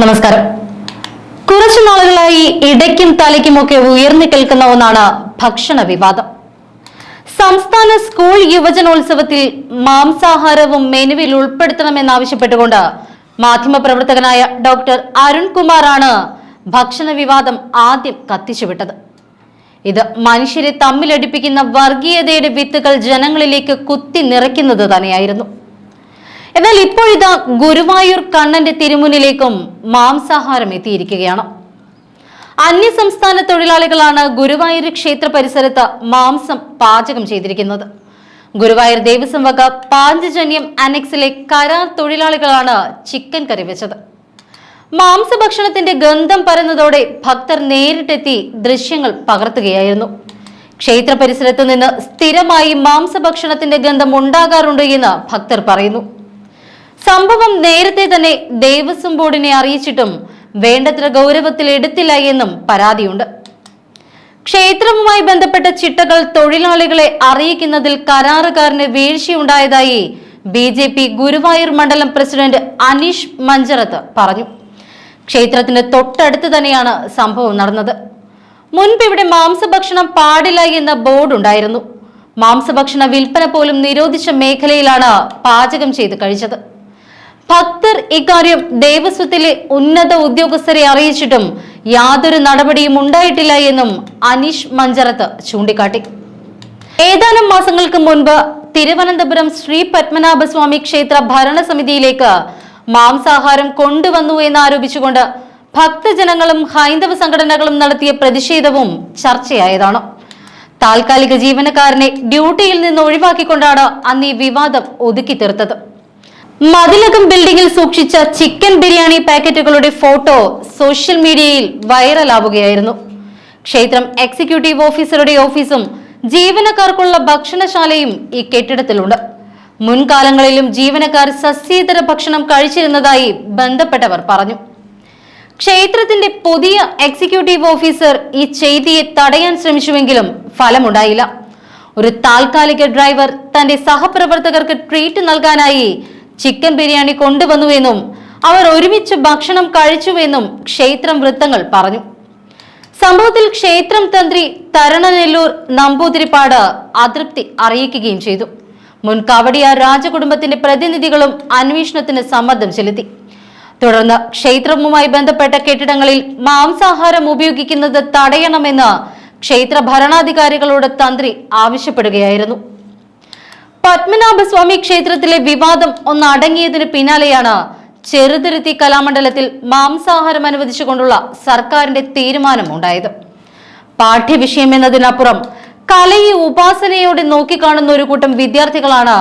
നമസ്കാരം. കുറച്ചു നാളുകളായി ഇടയ്ക്കും തലയ്ക്കുമൊക്കെ ഉയർന്നു കേൾക്കുന്ന ഒന്നാണ് ഭക്ഷണ വിവാദം. സംസ്ഥാന സ്കൂൾ യുവജനോത്സവത്തിൽ മാംസാഹാരവും മെനുവിൽ ഉൾപ്പെടുത്തണമെന്നാവശ്യപ്പെട്ടുകൊണ്ട് മാധ്യമപ്രവർത്തകനായ ഡോക്ടർ അരുൺകുമാറാണ് ഭക്ഷണ വിവാദം ആദ്യം കത്തിച്ചുവിട്ടത്. ഇത് മനുഷ്യരെ തമ്മിലടിപ്പിക്കുന്ന വർഗീയതയുടെ വിത്തുകൾ ജനങ്ങളിലേക്ക് കുത്തി നിറയ്ക്കുന്നത് തന്നെയായിരുന്നു. എന്നാൽ ഇപ്പോഴിതാ ഗുരുവായൂർ കണ്ണന്റെ തിരുമുന്നിലേക്കും മാംസാഹാരം എത്തിയിരിക്കുകയാണ്. അന്യസംസ്ഥാന തൊഴിലാളികളാണ് ഗുരുവായൂർ ക്ഷേത്ര പരിസരത്ത് മാംസം പാചകം ചെയ്തിരിക്കുന്നത്. ഗുരുവായൂർ ദേവസ്വം വക പാഞ്ചജന്യം അനക്സിലെ കരാർ തൊഴിലാളികളാണ് ചിക്കൻ കറി വെച്ചത്. മാംസഭക്ഷണത്തിന്റെ ഗന്ധം പരന്നതോടെ ഭക്തർ നേരിട്ടെത്തി ദൃശ്യങ്ങൾ പകർത്തുകയായിരുന്നു. ക്ഷേത്ര പരിസരത്ത് നിന്ന് സ്ഥിരമായി മാംസഭക്ഷണത്തിന്റെ ഗന്ധം ഉണ്ടാകാറുണ്ട് എന്ന് ഭക്തർ പറയുന്നു. സംഭവം നേരത്തെ തന്നെ ദേവസ്വം ബോർഡിനെ അറിയിച്ചിട്ടും വേണ്ടത്ര ഗൗരവത്തിൽ എടുത്തില്ല എന്നും പരാതിയുണ്ട്. ക്ഷേത്രവുമായി ബന്ധപ്പെട്ട ചിട്ടകൾ തൊഴിലാളികളെ അറിയിക്കുന്നതിൽ കരാറുകാരന് വീഴ്ചയുണ്ടായതായി ബി ജെ പി ഗുരുവായൂർ മണ്ഡലം പ്രസിഡന്റ് അനീഷ് മഞ്ചറത്ത് പറഞ്ഞു. ക്ഷേത്രത്തിന്റെ തൊട്ടടുത്ത് തന്നെയാണ് സംഭവം നടന്നത്. മുൻപ് ഇവിടെ മാംസഭക്ഷണം പാടില്ല എന്ന ബോർഡ് ഉണ്ടായിരുന്നു. മാംസഭക്ഷണ വിൽപ്പന പോലും നിരോധിച്ച മേഖലയിലാണ് പാചകം ചെയ്ത് കഴിച്ചത്. ഭക്തർ ഇക്കാര്യം ദേവസ്വത്തിലെ ഉന്നത ഉദ്യോഗസ്ഥരെ അറിയിച്ചിട്ടും യാതൊരു നടപടിയും ഉണ്ടായിട്ടില്ല എന്നും അനീഷ് മഞ്ചറത്ത് ചൂണ്ടിക്കാട്ടി. ഏതാനും മാസങ്ങൾക്ക് മുൻപ് തിരുവനന്തപുരം ശ്രീ പത്മനാഭസ്വാമി ക്ഷേത്ര ഭരണസമിതിയിലേക്ക് മാംസാഹാരം കൊണ്ടുവന്നു എന്നാരോപിച്ചുകൊണ്ട് ഭക്തജനങ്ങളും ഹൈന്ദവ സംഘടനകളും നടത്തിയ പ്രതിഷേധവും ചർച്ചയായതാണ്. താൽക്കാലിക ജീവനക്കാരനെ ഡ്യൂട്ടിയിൽ നിന്ന് ഒഴിവാക്കിക്കൊണ്ടാണ് അന്ന് ഈ വിവാദം ഒതുക്കി തീർത്തത്. മതിലകം ബിൽഡിംഗിൽ സൂക്ഷിച്ച ചിക്കൻ ബിരിയാണി പാക്കറ്റുകളുടെ ഫോട്ടോ സോഷ്യൽ മീഡിയയിൽ വൈറലാവുകയായിരുന്നു ക്ഷേത്രം എക്സിക്യൂട്ടീവ് ഓഫീസറുടെ ഓഫീസും ജീവനക്കാർക്കുള്ള ഭക്ഷണശാലയും ഈ കെട്ടിടത്തിലുണ്ട്. മുൻകാലങ്ങളിലും ജീവനക്കാർ സസ്യേതര ഭക്ഷണം കഴിച്ചിരുന്നതായി ബന്ധപ്പെട്ടവർ പറഞ്ഞു. ക്ഷേത്രത്തിന്റെ പുതിയ എക്സിക്യൂട്ടീവ് ഓഫീസർ ഈ ചെയ്തിയെ തടയാൻ ശ്രമിച്ചുവെങ്കിലും ഫലമുണ്ടായില്ല. ഒരു താൽക്കാലിക ഡ്രൈവർ തന്റെ സഹപ്രവർത്തകർക്ക് ട്രീറ്റ് നൽകാനായി ചിക്കൻ ബിരിയാണി കൊണ്ടുവന്നുവെന്നും അവർ ഒരുമിച്ച് ഭക്ഷണം കഴിച്ചുവെന്നും ക്ഷേത്രം വൃത്തങ്ങൾ പറഞ്ഞു. സംഭവത്തിൽ ക്ഷേത്രം തന്ത്രി തരണനെല്ലൂർ നമ്പൂതിരിപ്പാട് അതൃപ്തി അറിയിക്കുകയും ചെയ്തു. മുൻ കവടിയാർ രാജകുടുംബത്തിന്റെ പ്രതിനിധികളും അന്വേഷണത്തിന് സമ്മർദ്ദം ചെലുത്തി. തുടർന്ന് ക്ഷേത്രവുമായി ബന്ധപ്പെട്ട കെട്ടിടങ്ങളിൽ മാംസാഹാരം ഉപയോഗിക്കുന്നത് തടയണമെന്ന് ക്ഷേത്ര ഭരണാധികാരികളോട് തന്ത്രി ആവശ്യപ്പെടുകയായിരുന്നു. പത്മനാഭസ്വാമി ക്ഷേത്രത്തിലെ വിവാദം ഒന്ന് അടങ്ങിയതിന് പിന്നാലെയാണ് ചെറുതുരുത്തി കലാമണ്ഡലത്തിൽ മാംസാഹാരം അനുവദിച്ചുകൊണ്ടുള്ള സർക്കാരിന്റെ തീരുമാനം ഉണ്ടായത്. പാഠ്യവിഷയം എന്നതിനപ്പുറം കലയെ ഉപാസനയോടെ നോക്കിക്കാണുന്ന ഒരു കൂട്ടം വിദ്യാർത്ഥികളാണ്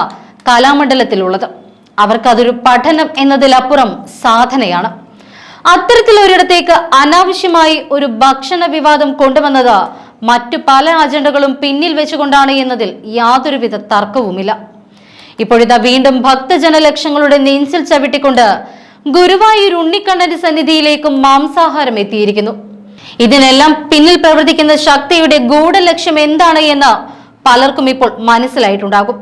കലാമണ്ഡലത്തിലുള്ളത്. അവർക്കതൊരു പഠനം എന്നതിലപ്പുറം സാധനയാണ്. അത്തരത്തിലൊരിടത്തേക്ക് അനാവശ്യമായി ഒരു ഭക്ഷണ വിവാദം കൊണ്ടുവന്നത് മറ്റു പല അജണ്ടകളും പിന്നിൽ വെച്ചുകൊണ്ടാണ് എന്നതിൽ യാതൊരുവിധ തർക്കവുമില്ല. ഇപ്പോഴിതാ വീണ്ടും ഭക്തജന ലക്ഷങ്ങളുടെ നെഞ്ചിൽ ചവിട്ടിക്കൊണ്ട് ഗുരുവായൂർ ഉണ്ണിക്കണ്ണന്റെ സന്നിധിയിലേക്കും മാംസാഹാരം എത്തിയിരിക്കുന്നു. ഇതിനെല്ലാം പിന്നിൽ പ്രവർത്തിക്കുന്ന ശക്തിയുടെ ഗൂഢലക്ഷ്യം എന്താണ് എന്ന് പലർക്കും ഇപ്പോൾ മനസ്സിലായിട്ടുണ്ടാകും.